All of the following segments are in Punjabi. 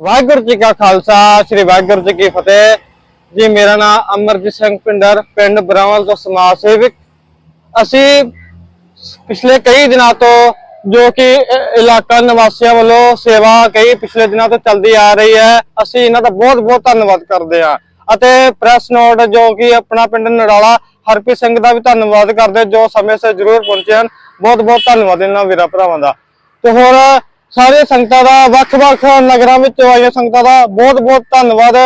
ਵਾਹਿਗੁਰੂ ਜੀ ਕਾ ਖਾਲਸਾ, ਸ੍ਰੀ ਵਾਹਿਗੁਰੂ ਜੀ ਕੀ ਫਤਿਹ। ਜੀ, ਮੇਰਾ ਨਾਮ ਅਮਰਜੀਤ ਸਿੰਘ ਪਿੰਡਰ, ਪਿੰਡ ਬਰਾਵਲ ਤੋਂ ਸਮਾਜ ਸੇਵਕ। ਅਸੀਂ ਪਿਛਲੇ ਕਈ ਦਿਨਾਂ ਤੋਂ ਜੋ ਕਿ ਇਲਾਕਾ ਨਿਵਾਸੀਆਂ ਵੱਲੋਂ ਸੇਵਾ ਕਈ ਪਿਛਲੇ ਦਿਨਾਂ ਤੋਂ ਚੱਲਦੀ ਆ ਰਹੀ ਹੈ, ਅਸੀਂ ਇਹਨਾਂ ਦਾ ਬਹੁਤ ਬਹੁਤ ਧੰਨਵਾਦ ਕਰਦੇ ਹਾਂ। ਅਤੇ ਪ੍ਰੈਸ ਨੋਟ ਜੋ ਕਿ ਆਪਣਾ ਪਿੰਡ ਨੜਾਲਾ, ਹਰਪ੍ਰੀਤ ਸਿੰਘ ਦਾ ਵੀ ਧੰਨਵਾਦ ਕਰਦੇ ਜੋ ਸਮੇਂ ਸਿਰ ਜ਼ਰੂਰ ਪਹੁੰਚੇ ਹਨ। ਬਹੁਤ ਬਹੁਤ ਧੰਨਵਾਦ ਇਹਨਾਂ ਵੀਰਾਂ ਭਰਾਵਾਂ ਦਾ। ਤੇ ਹੋਰ ਸਾਰੇ ਸੰਗਤਾਂ ਦਾ, ਵੱਖ-ਵੱਖ ਨਗਰਾਂ ਵਿੱਚ ਆਈਆਂ ਸੰਗਤਾਂ ਦਾ ਬਹੁਤ-ਬਹੁਤ ਧੰਨਵਾਦ।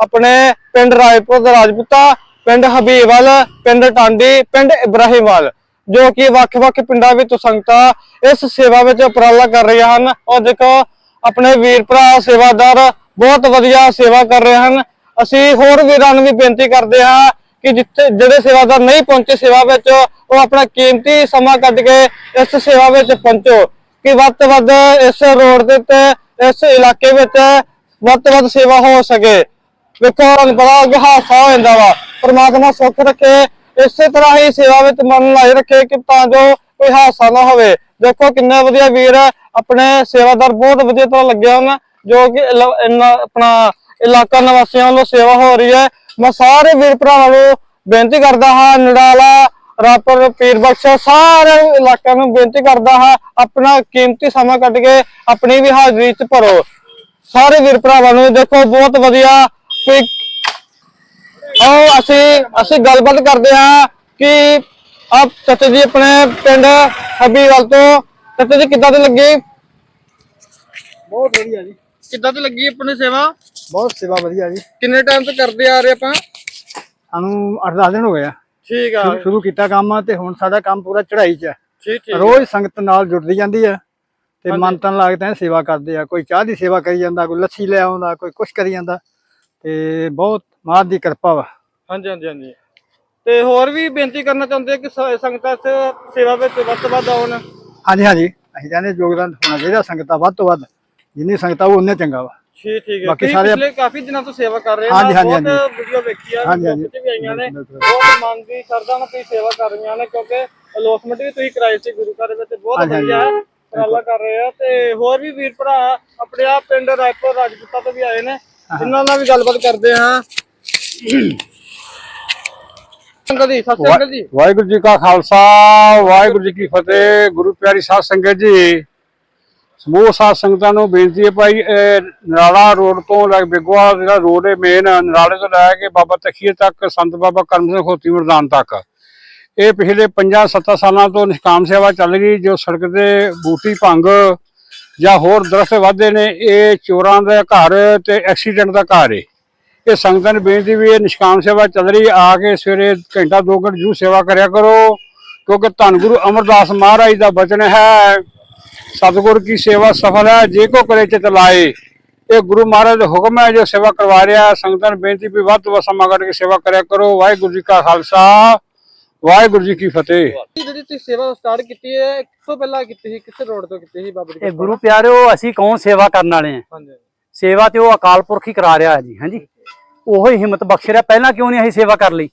ਆਪਣੇ ਪਿੰਡ ਰਾਏਪੁਰ ਦਾ ਰਾਜਪੂਤਾ, ਪਿੰਡ ਹਬੀਬਵਾਲ ਪਿੰਡ ਟਾਂਡੀ, ਪਿੰਡ ਇਬਰਾਹੀਮਵਾਲ, ਜੋ ਕਿ ਵੱਖ-ਵੱਖ ਪਿੰਡਾਂ ਵਿੱਚ ਸੰਗਤਾਂ ਇਸ ਸੇਵਾ ਵਿੱਚ ਉਪਰਾਲਾ ਕਰ ਰਹੀਆਂ ਹਨ। ਔਰ ਦੇਖੋ, ਆਪਣੇ ਵੀਰ ਭਰਾ ਸੇਵਾਦਾਰ ਬਹੁਤ ਵਧੀਆ ਸੇਵਾ ਕਰ ਰਹੇ ਹਨ। ਅਸੀਂ ਹੋਰ ਵੀਰਾਂ ਨੂੰ ਵੀ ਬੇਨਤੀ ਕਰਦੇ ਹਾਂ ਕਿ ਜਿੱਥੇ, ਜਿਹੜੇ ਸੇਵਾਦਾਰ ਨਹੀਂ ਪਹੁੰਚੇ ਸੇਵਾ ਵਿੱਚ, ਉਹ ਆਪਣਾ ਕੀਮਤੀ ਸਮਾਂ ਕੱਢ ਕੇ ਇਸ ਸੇਵਾ ਵਿੱਚ ਪਹੁੰਚੋ। ਕਿ ਵੱਧ ਤੋਂ ਵੱਧ ਇਸ ਰੋਡ ਦੇ ਉੱਤੇ, ਇਸ ਇਲਾਕੇ ਵਿੱਚ ਵੱਧ ਤੋਂ ਵੱਧ ਸੇਵਾ ਹੋ ਸਕੇ। ਵੇਖੋ, ਤੁਹਾਨੂੰ ਪਤਾ ਅੱਗੇ ਹਾਦਸਾ ਹੋ ਜਾਂਦਾ ਵਾ। ਪਰਮਾਤਮਾ ਸੁੱਖ ਰੱਖੇ, ਇਸੇ ਤਰ੍ਹਾਂ ਹੀ ਸੇਵਾ ਵਿੱਚ ਮਨ ਲਾਏ ਰੱਖੇ ਕਿ ਤਾਂ ਜੋ ਕੋਈ ਹਾਦਸਾ ਨਾ ਹੋਵੇ। ਦੇਖੋ, ਕਿੰਨੇ ਵਧੀਆ ਵੀਰ ਆਪਣੇ ਸੇਵਾਦਾਰ ਬਹੁਤ ਵਧੀਆ ਤਰ੍ਹਾਂ ਲੱਗਿਆ ਹਨ ਜੋ ਕਿ ਆਪਣਾ ਇਲਾਕਾ ਨਿਵਾਸੀਆਂ ਵੱਲੋਂ ਸੇਵਾ ਹੋ ਰਹੀ ਹੈ। ਮੈਂ ਸਾਰੇ ਵੀਰ ਭਰਾਵਾਂ ਨੂੰ ਬੇਨਤੀ ਕਰਦਾ ਹਾਂ ਨਡਾਲਾ ਰਾਪਰ ਪੀਰ ਬਖਸ਼ ਸਾਰੇ ਇਲਾਕਿਆਂ ਨੂੰ ਬੇਨਤੀ ਕਰਦਾ ਹਾਂ ਆਪਣਾ ਕੀਮਤੀ ਸਮਾਂ ਕੱਢ ਕੇ ਆਪਣੀ ਵੀ ਹਾਜ਼ਰੀ ਚ ਭਰੋ। ਸਾਰੇ ਵੀਰ ਭਰਾਵਾਂ ਨੂੰ ਦੇਖੋ ਬਹੁਤ ਵਧੀਆ ਕਿ ਆਓ ਅਸੀਂ ਅਸੀਂ ਗੱਲਬਾਤ ਕਰਦੇ ਹਾਂ ਕਿ ਆਪ ਚਾਚਾ ਜੀ ਆਪਣੇ ਪਿੰਡ ਹਬੀਵਾਲ ਤੋਂ। ਚਾਚਾ ਜੀ ਕਿੱਦਾਂ ਦੀ ਲੱਗੀ? ਬਹੁਤ ਵਧੀਆ ਜੀ। ਕਿੱਦਾਂ ਦੀ ਲੱਗੀ ਆਪਣੀ ਸੇਵਾ? ਬਹੁਤ ਸੇਵਾ ਵਧੀਆ ਜੀ। ਕਿੰਨੇ ਟਾਈਮ ਤੋਂ ਕਰਦੇ ਆ ਰਹੇ ਆਪਾਂ? ਸਾਨੂੰ 8-10 ਦਿਨ ਹੋ ਗਏ ਆ। ਠੀਕ ਆ। ਸ਼ੁਰੂ- ਸ਼ੁਰੂ ਕੀਤਾ ਕੰਮ ਤੇ ਹੁਣ ਸਾਡਾ ਕੰਮ ਪੂਰਾ ਚੜ੍ਹਾਈ 'ਚ ਹੈ ਠੀਕ ਠੀਕ। ਰੋਜ਼ ਸੰਗਤ ਨਾਲ ਜੁੜਦੀ ਜਾਂਦੀ ਹੈ ਤੇ ਮਨ ਤਨ ਲੱਗਦਾ ਸੇਵਾ ਕਰਦੇ ਆ। ਕੋਈ ਚਾਹ ਦੀ ਸੇਵਾ ਕਰੀ ਜਾਂਦਾ ਕੋਈ ਲੱਸੀ ਲੈ ਆਉਂਦਾ ਕੋਈ ਕੁਛ ਕਰੀ ਜਾਂਦਾ ਤੇ ਬਹੁਤ ਮਹਾਰਾਜ ਦੀ ਕਿਰਪਾ ਵਾ। ਹਾਂਜੀ ਹਾਂਜੀ ਹਾਂਜੀ। ਤੇ ਹੋਰ ਵੀ ਬੇਨਤੀ ਕਰਨਾ ਚਾਹੁੰਦੇ ਆ ਕਿ ਸ- ਸੰਗਤਾਂ ਇਸ ਸੇਵਾ ਵਿੱਚ ਵੱਧ ਤੋਂ ਵੱਧ ਆਉਣ? ਹਾਂਜੀ ਹਾਂਜੀ। ਅਸੀਂ ਕਹਿੰਦੇ ਯੋਗਦਾਨ ਹੋਣਾ ਚਾਹੀਦਾ ਸੰਗਤਾਂ ਵੱਧ ਤੋਂ ਵੱਧ। ਜਿੰਨੀ ਸੰਗਤਾਂ ਉਹ ਉਨੇ ਚੰਗਾ ਵਾ। ਠੀਕ ਠੀਕ ਹੈ। ਬਾਕੀ ਸਾਰੇ- ਪਿਛਲੇ ਕਾਫੀ ਦਿਨਾਂ ਤੋਂ ਸੇਵਾ ਕਰ ਰਹੇ ਹਾਂਜੀ, ਹਾਂਜੀ, ਬਹੁਤ ਵੀਡੀਓ ਵੇਖੀ ਆ ਹਾਂਜੀ, ਹਾਂਜੀ। ਵੀ ਆਈਆਂ ਨੇ। ਬਿਲਕੁਲ। ਬਹੁਤ ਮਨ ਦੀ ਸ਼ਰਧਾ ਨਾਲ ਤੁਸੀਂ ਸੇਵਾ ਕਰ ਰਹੀਆਂ ਨੇ ਕਿਉਂਕਿ ਅਲੋਸਮੈਂਟ ਵੀ ਤੁਸੀਂ ਕਰਾਈ ਸੀ ਗੁਰੂ ਘਰ ਵਿੱਚ ਬਹੁਤ। ਵਧੀਆ ਉਪਰਾਲਾ ਕਰ ਰਹੇ ਆ। ਤੇ ਹੋਰ ਵੀ ਵੀਰ ਭਰਾ ਆਪਣੇ ਆ ਪਿੰਡ ਰਾਏਪੁਰ ਰਾਜਪੂਤਾ ਤੋਂ ਵੀ ਆਏ ਨੇ ਇਹਨਾਂ ਨਾਲ ਵੀ ਗੱਲਬਾਤ ਕਰਦੇ ਹਾਂ ਸੰਗਤ ਜੀ ਸਤਿ ਸ਼੍ਰੀ ਅਕਾਲ ਜੀ। ਵਾਹਿਗੁਰੂ ਜੀ ਕਾ ਖਾਲਸਾ ਵਾਹਿਗੁਰੂ ਜੀ ਕੀ ਫਤਿਹ ਗੁਰੂ ਪਿਆਰੀ ਸਾਧ ਸੰਗਤ ਜੀ। ਸਮੂਹ ਸਾਧ ਸੰਗਤਾਂ ਨੂੰ ਬੇਨਤੀ ਹੈ ਭਾਈ, ਇਹ ਨਰਾਲਾ ਰੋਡ ਤੋਂ ਲੈ ਕੇ ਬਿਗਵਾ ਜਿਹੜਾ ਰੋਡ ਹੈ ਮੇਨ ਨਰਾਲੇ ਤੋਂ ਲੈ ਕੇ ਬਾਬਾ ਤਖੀਏ ਤੱਕ, ਸੰਤ ਬਾਬਾ ਕਰਮ ਸਿੰਘ ਖੋਤੀ ਮਰਦਾਨ ਤੱਕ। ਇਹ ਪਿਛਲੇ 5-7 ਸਾਲਾਂ ਤੋਂ ਨਿਸ਼ਕਾਮ ਸੇਵਾ ਚੱਲ ਰਹੀ, ਜੋ ਸੜਕ ਤੇ ਬੂਟੀ ਭੰਗ ਜਾਂ ਹੋਰ ਦਰਖਤ ਵਾਧੇ ਨੇ, ਇਹ ਚੋਰਾਂ ਦਾ ਘਰ ਤੇ ਐਕਸੀਡੈਂਟ ਦਾ ਘਰ ਹੈ ਇਹ ਸੰਗਤਾਂ ਨੂੰ ਬੇਨਤੀ ਵੀ ਇਹ ਨਿਸ਼ਕਾਮ ਸੇਵਾ ਚੱਲ ਰਹੀ, ਆ ਕੇ ਸਵੇਰੇ ਘੰਟਾ ਦੋ ਘੰਟੇ ਜੂ ਸੇਵਾ ਕਰਿਆ ਕਰੋ, ਕਿਉਂਕਿ ਧੰਨ ਗੁਰੂ ਅਮਰਦਾਸ ਮਹਾਰਾਜ ਦਾ ਬਚਨ ਹੈ ਸਤਿਗੁਰ ਕੀ ਸੇਵਾ ਸਫਲ ਹੈ ਜੇ ਕੋ ਕਰੇ ਚਿਤ ਲਾਏ। ਇਹ ਗੁਰੂ ਮਹਾਰਾਜ ਦਾ ਹੁਕਮ ਹੈ ਜੋ ਸੇਵਾ ਕਰਵਾ ਰਿਹਾ ਹੈ। ਸੰਗਤਾਂ ਨੂੰ ਬੇਨਤੀ ਵੀ ਵੱਧ ਤੋਂ ਵੱਧ ਸਮਾਂ ਕੱਢ ਕੇ ਸੇਵਾ ਕਰਿਆ ਕਰੋ। ਵਾਹਿਗੁਰੂ ਜੀ ਕਾ ਖਾਲਸਾ ਵਾਹਿਗੁਰੂ ਜੀ ਕੀ ਫਤਿਹ। ਜਿਹੜੀ ਤੁਸੀਂ ਸੇਵਾ ਸਟਾਰਟ ਕੀਤੀ ਹੈ ਕਿੱਥੋਂ ਪਹਿਲਾਂ ਕੀਤੀ ਸੀ ਕਿੱਥੇ ਰੋਡ ਤੋਂ ਕੀਤੀ ਸੀ ਬਾਬਾ ਜੀ ਇਹ ਗੁਰੂ ਪਿਆਰਿਓ ਅਸੀਂ ਕੌਣ ਸੇਵਾ ਕਰਨ ਵਾਲੇ ਆ ਹਾਂਜੀ ਸੇਵਾ ਤੇ ਉਹ ਅਕਾਲ ਪੁਰਖ ਹੀ ਕਰਾ ਰਿਹਾ ਹੈ ਜੀ ਹਾਂਜੀ। ਉਹੋ ਹੀ ਹਿੰਮਤ ਬਖਸ਼ ਰਿਹਾ। ਪਹਿਲਾਂ ਕਿਉਂ ਨਹੀਂ ਅਸੀਂ ਸੇਵਾ ਕਰ ਲਈ?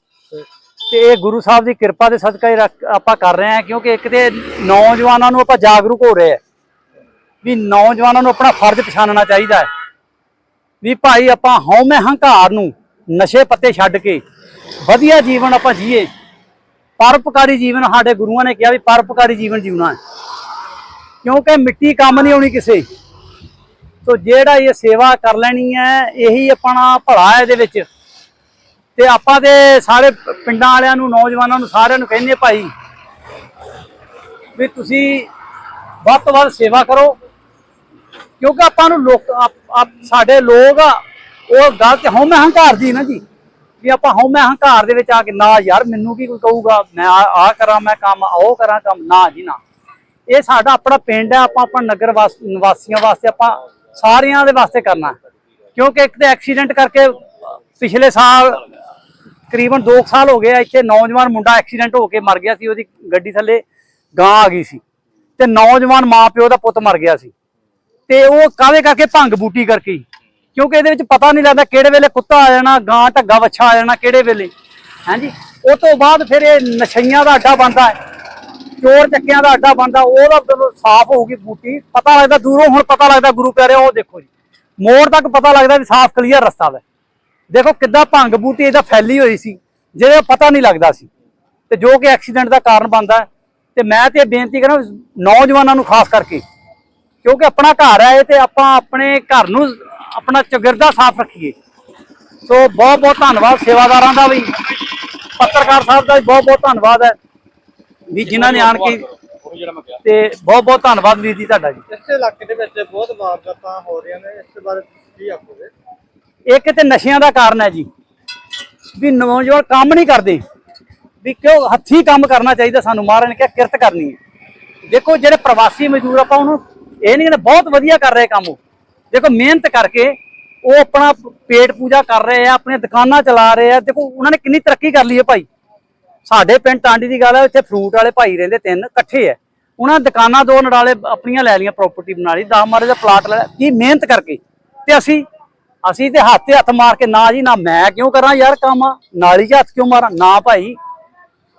ਤੇ ਇਹ ਗੁਰੂ ਸਾਹਿਬ ਦੀ ਕਿਰਪਾ ਦੇ ਸਦਕਾ ਹੀ ਆਪਾਂ ਕਰ ਰਹੇ ਹਾਂ ਕਿਉਂਕਿ ਇੱਕ ਤੇ ਨੌਜਵਾਨਾਂ ਨੂੰ ਆਪਾਂ ਜਾਗਰੂਕ ਹੋ ਰਹੇ ਆ ਵੀ ਨੌਜਵਾਨਾਂ ਨੂੰ ਆਪਣਾ ਫਰਜ਼ ਪਛਾਣਨਾ ਚਾਹੀਦਾ ਹੈ। ਵੀ ਭਾਈ ਆਪਾਂ ਹਉਮੈ ਹੰਕਾਰ ਨੂੰ ਨਸ਼ੇ ਪੱਤੇ ਛੱਡ ਕੇ ਵਧੀਆ ਜੀਵਨ ਆਪਾਂ ਜੀਏ। ਪਰਪਕਾਰੀ ਜੀਵਨ ਸਾਡੇ ਗੁਰੂਆਂ ਨੇ ਕਿਹਾ ਵੀ ਪਰਪਕਾਰੀ ਜੀਵਨ ਜਿਉਣਾ ਹੈ। ਕਿਉਂਕਿ ਮਿੱਟੀ ਕੰਮ ਨਹੀਂ ਆਉਣੀ ਕਿਸੇ। ਸੋ ਜਿਹੜਾ ਇਹ ਸੇਵਾ ਕਰ ਲੈਣੀ ਹੈ, ਇਹੀ ਆਪਣਾ ਭਲਾ ਹੈ ਇਹਦੇ ਵਿੱਚ। ਤੇ ਆਪਾਂ ਦੇ ਸਾਰੇ ਪਿੰਡਾਂ ਵਾਲਿਆਂ ਨੂੰ, ਨੌਜਵਾਨਾਂ ਨੂੰ ਸਾਰਿਆਂ ਨੂੰ ਕਹਿੰਦੇ ਭਾਈ ਵੀ ਤੁਸੀਂ ਵੱਧ ਤੋਂ ਵੱਧ ਸੇਵਾ ਕਰੋ। ਕਿਉਂਕਿ ਆਪਾਂ ਨੂੰ ਲੋਕ ਆਪ- ਆਪ- ਸਾਡੇ ਲੋਕ ਆ ਉਹ ਗਲਤ ਤੇ ਹਉਮੈ ਹੰਕਾਰ ਦੀ ਨਾ ਜੀ ਵੀ ਆਪਾਂ ਹਉਮੈ ਹੰਕਾਰ ਦੇ ਵਿੱਚ ਆ ਕੇ ਨਾ ਯਾਰ ਮੈਨੂੰ ਕੀ ਕੋਈ ਕਹੂਗਾ ਮੈਂ ਆ ਆ ਕਰਾਂ ਮੈਂ ਕੰਮ ਉਹ ਕਰਾਂ ਕੰਮ ਨਾ ਜੀ ਨਾ। ਇਹ ਸਾਡਾ ਆਪਣਾ ਪਿੰਡ ਹੈ ਆਪਾਂ ਆਪਾਂ ਨਗਰ ਵਾਸ- ਨਿਵਾਸੀਆਂ ਵਾਸਤੇ ਆਪਾਂ ਸਾਰਿਆਂ ਦੇ ਵਾਸਤੇ ਕਰਨਾ। ਹੈ। ਕਿਉਂਕਿ ਇੱਕ ਤੇ ਐਕਸੀਡੈਂਟ ਕਰਕੇ ਪਿਛਲੇ ਸਾਲ ਤਕਰੀਬਨ 2 ਸਾਲ ਹੋ ਗਏ ਆ, ਇੱਥੇ ਨੌਜਵਾਨ ਮੁੰਡਾ ਐਕਸੀਡੈਂਟ ਹੋ ਕੇ ਮਰ ਗਿਆ ਸੀ ਉਹਦੀ ਗੱਡੀ ਥੱਲੇ ਗਾਂ ਆ ਗਈ ਸੀ। ਤੇ ਨੌਜਵਾਨ ਮਾਂ ਪਿਓ ਦਾ ਪੁੱਤ ਮਰ ਗਿਆ ਸੀ। ਤੇ ਉਹ ਕਾਹਦੇ ਕਰਕੇ ਭੰਗ ਬੂਟੀ ਕਰਕੇ? ਕਿਉਂਕਿ ਇਹਦੇ ਵਿੱਚ ਪਤਾ ਨਹੀਂ ਲੱਗਦਾ ਕਿਹੜੇ ਵੇਲੇ ਕੁੱਤਾ ਆ ਜਾਣਾ, ਗਾਂ ਢੱਗਾ ਵੱਛਾ ਆ ਜਾਣਾ, ਕਿਹੜੇ ਵੇਲੇ। ਹਾਂਜੀ? ਉਹ ਤੋਂ ਬਾਅਦ ਫਿਰ ਇਹ ਨਸ਼ਈਆਂ ਦਾ ਅੱਡਾ ਬਣਦਾ ਹੈ। ਚੋਰ ਚੱਕਿਆਂ ਦਾ ਅੱਡਾ ਬਣਦਾ। ਉਹਦਾ ਜਦੋਂ ਸਾਫ਼ ਹੋਊਗੀ ਬੂਟੀ। ਪਤਾ ਲੱਗਦਾ ਦੂਰੋਂ ਹੁਣ ਪਤਾ ਲੱਗਦਾ ਗੁਰੂ ਪਿਆਰੇ ਉਹ ਦੇਖੋ ਜੀ। ਮੋੜ ਤੱਕ ਪਤਾ ਲੱਗਦਾ ਵੀ ਸਾਫ਼ ਕਲੀਅਰ ਰਸਤਾ ਵਾ। ਦੇਖੋ ਕਿੱਦਾਂ ਭੰਗ ਬੂਟੀ ਇਹਦਾ ਫੈਲੀ ਹੋਈ ਸੀ। ਜਿਹਦਾ ਪਤਾ ਨਹੀਂ ਲੱਗਦਾ ਸੀ। ਤੇ ਜੋ ਕਿ ਐਕਸੀਡੈਂਟ ਦਾ ਕਾਰਨ ਬਣਦਾ ਹੈ। ਤੇ ਮੈਂ ਤੇ ਇਹ ਬੇਨਤੀ ਕਰਾਂ ਨੌਜਵਾਨਾਂ ਨੂੰ ਖਾਸ ਕਰਕੇ ਕਿਉਂਕਿ ਆਪਣਾ ਘਰ ਹੈ ਇਹ ਤੇ ਆਪਾਂ ਆਪਣੇ ਘਰ ਨੂੰ ਆਪਣਾ ਚੌਗਿਰਦਾ ਸਾਫ਼ ਰੱਖੀਏ। ਸੋ ਬਹੁਤ ਬਹੁਤ ਧੰਨਵਾਦ ਸੇਵਾਦਾਰਾਂ ਦਾ ਵੀ। ਪੱਤਰਕਾਰ ਸਾਹਿਬ ਦਾ ਵੀ ਬਹੁਤ ਬਹੁਤ ਧੰਨਵਾਦ ਹੈ। ਵੀ ਜਿਨ੍ਹਾਂ ਨੇ ਆਣ ਕੇ ਤੇ ਬਹੁਤ ਬਹੁਤ ਧੰਨਵਾਦ ਵੀਰ ਜੀ ਤੁਹਾਡਾ ਜੀ। ਇਸ ਇਲਾਕੇ ਦੇ ਵਿੱਚ ਬਹੁਤ ਵਾਰਦਾਤਾਂ ਹੋ ਰਹੀਆਂ ਨੇ ਇਸ ਬਾਰੇ ਕੀ ਆਖੋਗੇ? ਇੱਕ ਤੇ ਨਸ਼ਿਆਂ ਦਾ ਕਾਰਨ ਹੈ ਜੀ। ਵੀ ਨੌਜਵਾਨ ਕੰਮ ਨਹੀਂ ਕਰਦੇ। ਵੀ ਕਿਉਂ ਹੱਥੀ ਕੰਮ ਕਰਨਾ ਚਾਹੀਦਾ ਸਾਨੂੰ? ਮਹਾਰਾਜ ਨੇ ਕਿਹਾ ਕਿਰਤ ਕਰਨੀ ਹੈ। ਦੇਖੋ ਜਿਹੜੇ ਪ੍ਰਵਾਸੀ ਮਜ਼ਦੂਰ ਆਪਾਂ ਉਹਨੂੰ ਇਹ ਨਹੀਂ ਕਹਿੰਦੇ ਬਹੁਤ ਵਧੀਆ ਕਰ ਰਹੇ ਕੰਮ ਉਹ। ਦੇਖੋ ਮਿਹਨਤ ਕਰਕੇ ਉਹ ਆਪਣਾ ਪੇਟ ਪੂਜਾ ਕਰ ਰਹੇ ਆ ਆਪਣੇ ਦੁਕਾਨਾਂ ਚਲਾ ਰਹੇ ਆ। ਦੇਖੋ ਉਹਨਾਂ ਨੇ ਕਿੰਨੀ ਤਰੱਕੀ ਕਰ ਲਈ ਹੈ ਭਾਈ। ਸਾਡੇ ਪਿੰਡ ਟਾਂਡੀ ਦੀ ਗੱਲ ਹੈ, ਇੱਥੇ ਫਰੂਟ ਵਾਲੇ ਭਾਈ ਰਹਿੰਦੇ ਤਿੰਨ, ਇਕੱਠੇ ਐ ਉਹਨਾਂ ਦੁਕਾਨਾਂ ਦੋ ਨੜਾਲੇ ਆਪਣੀਆਂ ਲੈ ਲਈਆਂ ਪ੍ਰਾਪਰਟੀ ਬਣਾ ਲਈ 10 ਮਾਰੇ ਦਾ ਪਲਾਟ ਲੈ ਕੀ ਮਿਹਨਤ ਕਰਕੇ। ਤੇ ਅਸੀਂ ਅਸੀਂ ਤੇ ਹੱਥ ਤੇ ਹੱਥ ਮਾਰ ਕੇ ਨਾ ਜੀ, ਨਾ ਮੈਂ ਕਿਉਂ ਕਰਾਂ ਯਾਰ ਕੰਮ? ਨਾਲੀ 'ਚ ਹੱਥ ਕਿਉਂ ਮਾਰਾਂ? ਨਾ ਭਾਈ।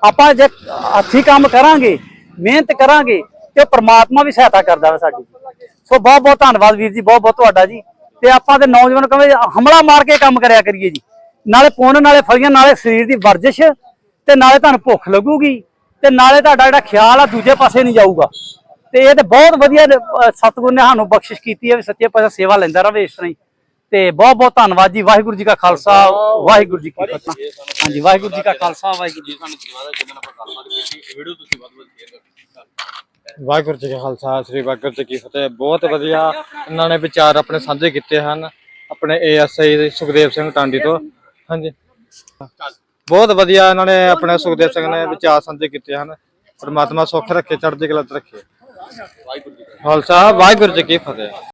ਆਪਾਂ ਜੇ ਹੱਥੀ ਕੰਮ ਕਰਾਂਗੇ, ਮਿਹਨਤ ਕਰਾਂਗੇ ਤੇ ਪ੍ਰਮਾਤਮਾ ਵੀ ਸਹਾਇਤਾ ਕਰਦਾ ਵਾ ਸਾਡੀ ਸੋ ਬਹੁਤ ਬਹੁਤ ਧੰਨਵਾਦ ਵੀਰ ਜੀ ਬਹੁਤ ਬਹੁਤ ਤੁਹਾਡਾ ਜੀ। ਤੇ ਆਪਾਂ ਦੇ ਨੌਜਵਾਨ ਕਹੇ ਹਮਲਾ ਮਾਰ ਕੇ ਕੰਮ ਕਰਿਆ ਕਰੀਏ ਜੀ। ਨਾਲੇ ਪੁੰਨ ਨਾਲੇ ਫਲੀਆਂ ਨਾਲੇ ਸਰੀਰ ਦੀ ਵਰਜਿਸ਼ ਤੇ ਨਾਲੇ ਤੁਹਾਨੂੰ ਭੁੱਖ ਲੱਗੂਗੀ ਤੇ ਨਾਲੇ ਤੁਹਾਡਾ ਜਿਹੜਾ ਖਿਆਲ ਆ ਦੂਜੇ ਪਾਸੇ ਨਹੀਂ ਜਾਊਗਾ। ਤੇ ਇਹ ਤੇ ਬਹੁਤ ਵਧੀਆ ਅਹ, ਨੇ ਸਾਨੂੰ ਬਖਸ਼ਿਸ਼ ਕੀਤੀ ਹੈ ਵੀ ਸੱਚੇ ਪਾਸੇ ਸੇਵਾ ਲੈਂਦਾ ਰਹੇ ਇਸ ਤਰ੍ਹਾਂ ਹੀ। ਤੇ ਬਹੁਤ ਬਹੁਤ ਧੰਨਵਾਦ ਜੀ। ਵਾਹਿਗੁਰੂ ਜੀ ਕਾ ਖਾਲਸਾ ਵਾਹਿਗੁਰੂ ਜੀ ਕੀ ਫਤਿਹ। ਹਾਂਜੀ ਵਾਹਿਗੁਰੂ ਜੀ ਕਾ ਖਾਲਸਾ ਵਾਹਿਗੁਰੂ ਜੀ ਕੀ ਵਾਹਿਗੁਰੂ ਜੀ ਕਾ ਖਾਲਸਾ, ਸ੍ਰੀ ਵਾਹਿਗੁਰੂ ਜੀ ਕੀ ਫਤਿਹ। ਬਹੁਤ ਵਧੀਆ ਇਹਨਾਂ ਨੇ ਵਿਚਾਰ ਆਪਣੇ ਸਾਂਝੇ ਕੀਤੇ ਹਨ, ਆਪਣੇ ਏਐਸਆਈ ਸੁਖਦੇਵ ਸਿੰਘ ਟਾਂਡੀ ਤੋਂ। ਹਾਂਜੀ। ਬਹੁਤ ਵਧੀਆ ਇਹਨਾਂ ਨੇ ਆਪਣੇ ਸੁਖਦੇਵ ਸਿੰਘ ਨੇ ਵਿਚਾਰ ਸਾਂਝੇ ਕੀਤੇ ਹਨ। ਪਰਮਾਤਮਾ ਸੁੱਖ ਰੱਖੇ, ਚੜ੍ਹਦੀ ਕਲਾ ਚ ਰੱਖੇ। ਖਾਲਸਾ, ਵਾਹਿਗੁਰੂ ਜੀ ਕੀ ਫਤਿਹ।